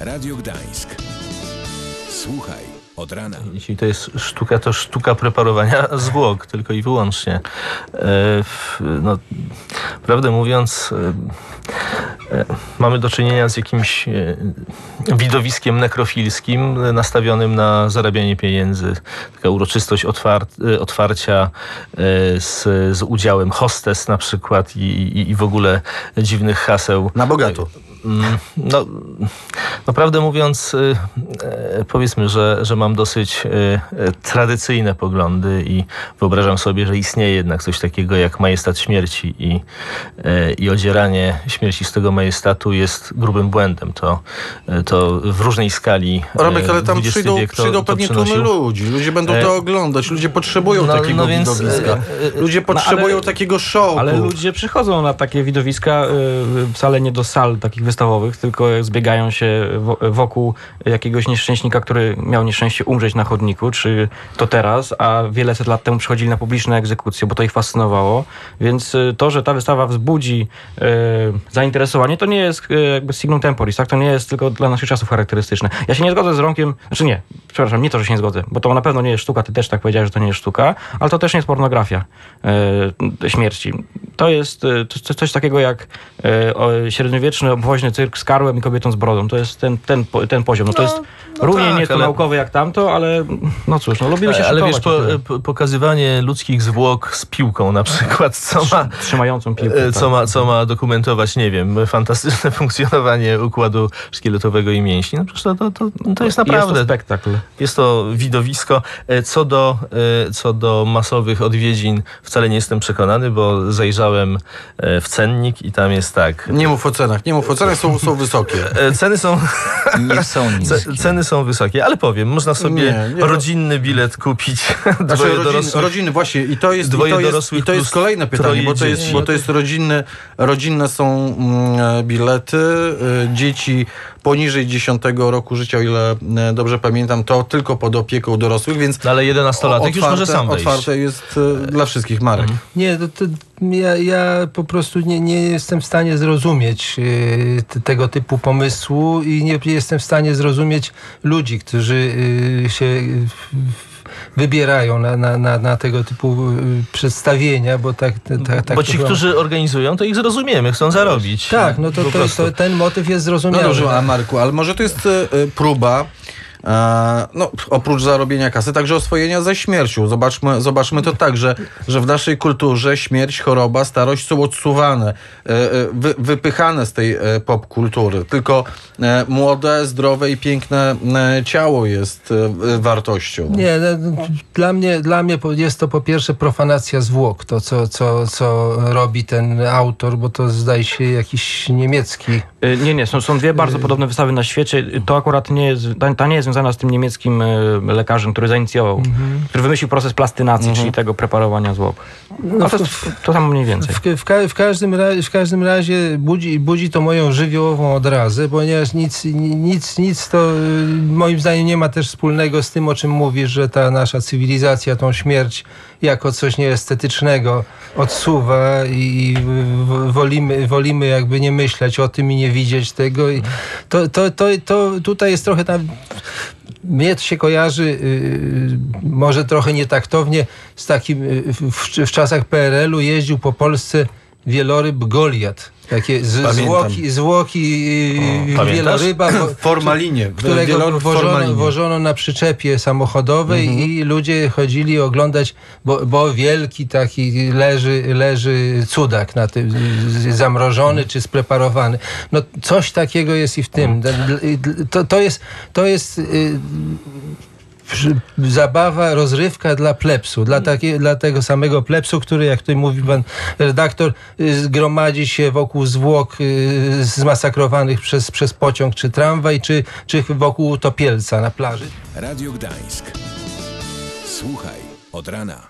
Radio Gdańsk. Słuchaj od rana. Jeśli to jest sztuka, to sztuka preparowania zwłok, tylko i wyłącznie. E, no, prawdę mówiąc, e, e, mamy do czynienia z jakimś e, widowiskiem nekrofilskim e, nastawionym na zarabianie pieniędzy. Taka uroczystość otwar e, otwarcia e, z, z udziałem hostes na przykład i, i, i w ogóle dziwnych haseł. Na bogato. Mm, No, naprawdę mówiąc, y, e, powiedzmy, że, że mam dosyć y, e, tradycyjne poglądy i wyobrażam sobie, że istnieje jednak coś takiego jak majestat śmierci i, e, i odzieranie śmierci z tego majestatu jest grubym błędem. To, to w różnej skali Romek, ale tam przyjdą, wiek to, przyjdą pewnie tłumy ludzi. Ludzie będą to oglądać. Ludzie potrzebują no- takiego no więc, widowiska. Ludzie potrzebują ale- takiego show. Ale ludzie przychodzą na takie widowiska wcale nie do sal takich wystawowych, tylko zbiegają się wokół jakiegoś nieszczęśnika, który miał nieszczęście umrzeć na chodniku, czy to teraz, a wiele set lat temu przychodzili na publiczne egzekucje, bo to ich fascynowało. Więc y, to, że ta wystawa wzbudzi y, zainteresowanie, to nie jest y, jakby signum temporis, tak? To nie jest tylko dla naszych czasów charakterystyczne. Ja się nie zgodzę z Romkiem, znaczy nie, przepraszam, nie to, że się nie zgodzę, bo to na pewno nie jest sztuka, ty też tak powiedziałeś, że to nie jest sztuka, ale to też nie jest pornografia e, śmierci. To jest e, coś, takiego jak e, średniowieczny obwoźny cyrk z karłem i kobietą z brodą. To jest ten, ten, ten poziom. No to jest no równie tak, nie jest to ale- naukowe jak tamto, ale no cóż, no lubimy się Ale wiesz, szykować po, po, pokazywanie ludzkich zwłok z piłką na przykład, co ma, trzymającą piłkę. E, tak. Co ma, co ma dokumentować, nie wiem, fantastyczne funkcjonowanie układu szkieletowego i mięśni. No przecież to, to, to, to jest naprawdę, Jest to spektakl. jest to widowisko. E, Co do, e, co do masowych odwiedzin wcale nie jestem przekonany, bo zajrzałem w cennik i tam jest tak. Nie mów o cenach. Nie mów o cenach, są, są wysokie. Ceny są, Nie są niskie. ce, ceny są wysokie, ale powiem, można sobie Nie, nie. rodzinny bilet kupić. Znaczy, Dwoje rodziny, dorosłych. rodziny, właśnie, i to jest, i Dwoje to jest, i to jest kolejne pytanie, bo to jest, dzieci. bo to jest rodzinne, rodzinne są mm, bilety, y, dzieci poniżej 10 roku życia, o ile y, dobrze pamiętam, to tylko pod opieką dorosłych, więc No, ale 11-latek już może sam wejść. otwarte jest y, dla wszystkich marek. Nie, to, to ja, ja po prostu nie, nie jestem w stanie zrozumieć y, t- tego typu pomysłu i nie jestem w stanie zrozumieć ludzi, którzy y, się y, wybierają na, na, na, na tego typu y, przedstawienia, bo tak, tak, tak Bo ci, którzy organizują, to ich zrozumiemy, chcą zarobić. Tak, no to, to, to ten motyw jest No zrozumiały. dobrze, a Marku, ale może to jest y, y, próba no, oprócz zarobienia kasy, także oswojenia ze śmiercią. Zobaczmy, zobaczmy to tak, że, że w naszej kulturze śmierć, choroba, starość są odsuwane, e, e, wy, wypychane z tej e, popkultury. Tylko e, młode, zdrowe i piękne e, ciało jest e, wartością. Nie, no, dla mnie, dla mnie jest to po pierwsze profanacja zwłok, to co, co, co robi ten autor, bo to zdaje się jakiś niemiecki. Nie, nie, są, są dwie bardzo podobne wystawy na świecie. To akurat nie jest, ta, ta nie jest związana z tym niemieckim y, lekarzem, który zainicjował, który wymyślił proces plastynacji, czyli tego preparowania zwłok. No to, to samo mniej więcej. W, w, ka- w, każdym, ra- w każdym razie budzi, budzi to moją żywiołową odrazę, ponieważ nic, nic, nic to y, moim zdaniem nie ma też wspólnego z tym, o czym mówisz, że ta nasza cywilizacja tą śmierć jako coś nieestetycznego odsuwa i wolimy, wolimy jakby nie myśleć o tym i nie widzieć tego. I to, to, to, to tutaj jest trochę tam mnie to się kojarzy y, może trochę nietaktownie z takim y, w, w czasach PRL-u jeździł po Polsce wieloryb Goliat. Takie z, Pamiętam. zwłoki, zwłoki y, wieloryba, formalinie. którego Wieloryb w wożono, formalinie. wożono na przyczepie samochodowej i ludzie chodzili oglądać, bo, bo wielki taki leży, leży cudak na tym, zamrożony czy spreparowany. No coś takiego jest i w tym. To, to jest, to jest y, zabawa, rozrywka dla plepsu, dla, takie, dla tego samego plepsu, który, jak tutaj mówi pan redaktor, y, zgromadzi się wokół zwłok y, zmasakrowanych przez, przez pociąg czy tramwaj, czy, czy wokół topielca na plaży. Radio Gdańsk. Słuchaj od rana.